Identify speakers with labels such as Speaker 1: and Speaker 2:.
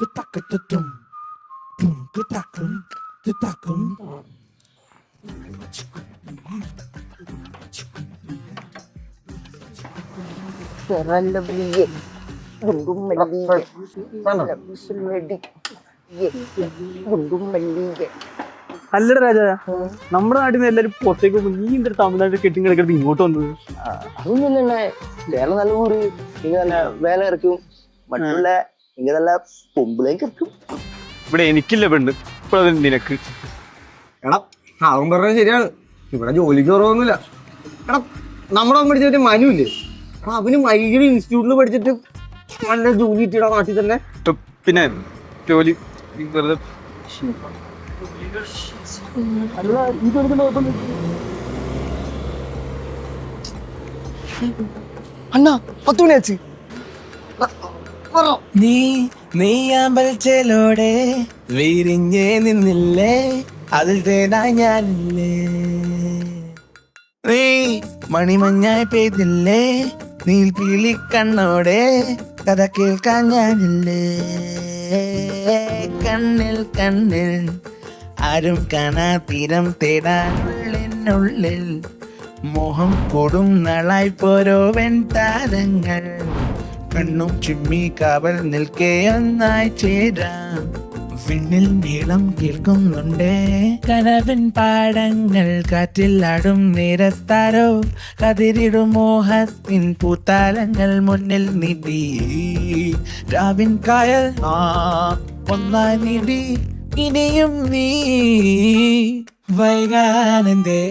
Speaker 1: Kutakatutum. Tum kutakum. Tutakum.
Speaker 2: Serrano Blige, Gundum Malige, Labisul Medi, Gundum Malige.
Speaker 3: അല്ലട രാജ നമ്മുടെ നാട്ടിൽ നിന്ന് എല്ലാരും പുറത്തേക്ക് പോകും നീ എന്തൊരു തമിഴ്നാട്ടിൽ കെട്ടി കിടക്കുന്നത് ഇങ്ങോട്ട് വന്നത്
Speaker 2: അതൊന്നും തന്നെ വേല നല്ല കൂറി നല്ല വേല ഇറക്കും മറ്റുള്ള ഇങ്ങ നല്ല പൊമ്പിലേക്ക് ഇറക്കും
Speaker 3: ഇവിടെ എനിക്കില്ല പെണ്ണ്. ഇപ്പഴത് നിനക്ക്.
Speaker 4: എടാ അവൻ പറഞ്ഞത് ശരിയാണ്. ഇവിടെ ജോലിക്ക് കുറവൊന്നുമില്ല. എടാ നമ്മുടെ അവൻ പഠിച്ച മറ്റേ മനു ഇല്ലേ? എടാ അവന് മൈഗ്രി ഇൻസ്റ്റിറ്റ്യൂട്ടിൽ പഠിച്ചിട്ട് നല്ല ജോലി കിട്ടിയ നാട്ടിൽ തന്നെ.
Speaker 3: പിന്നെ ജോലി ഈ വെറുതെ
Speaker 4: അണ്ണാ പത്ത് മണി വെച്ച്
Speaker 1: നീ നെയ്യാമ്പൽച്ചലോടെ വിരിഞ്ഞേ നിന്നില്ലേ? അതിൽ തേനായി ഞാനില്ലേ? നീ മണിമഞ്ഞായി പെയ്തില്ലേ? നീൽപ്പീലി കണ്ണോടെ കഥ കേൾക്കാൻ ഞാനില്ലേ? കണ്ണിൽ കണ്ണിൽ ആരും കാണാ തീരം തേടാനുള്ളിനുള്ളിൽ മോഹം കൊടും നാളായി പോരോ വെൺ താരങ്ങൾ കണ്ണും ചിമ്മി കാവൽ നിൽക്കേ ഒന്നായി ചേരാം. വിണ്ണിൽ നീളം കേൾക്കുന്നുണ്ടേ. കനവിൻ പാടങ്ങൾ കാറ്റിൽ ആടും നേരത്താരോ. കതിരിടും മോഹത്തിൻ പൂത്താലങ്ങൾ മുന്നിൽ നിധി. രാവിൻ കായൽ ആ ഒന്നായി നിധി. ഇനിയും നീ വൈകാനന്തേ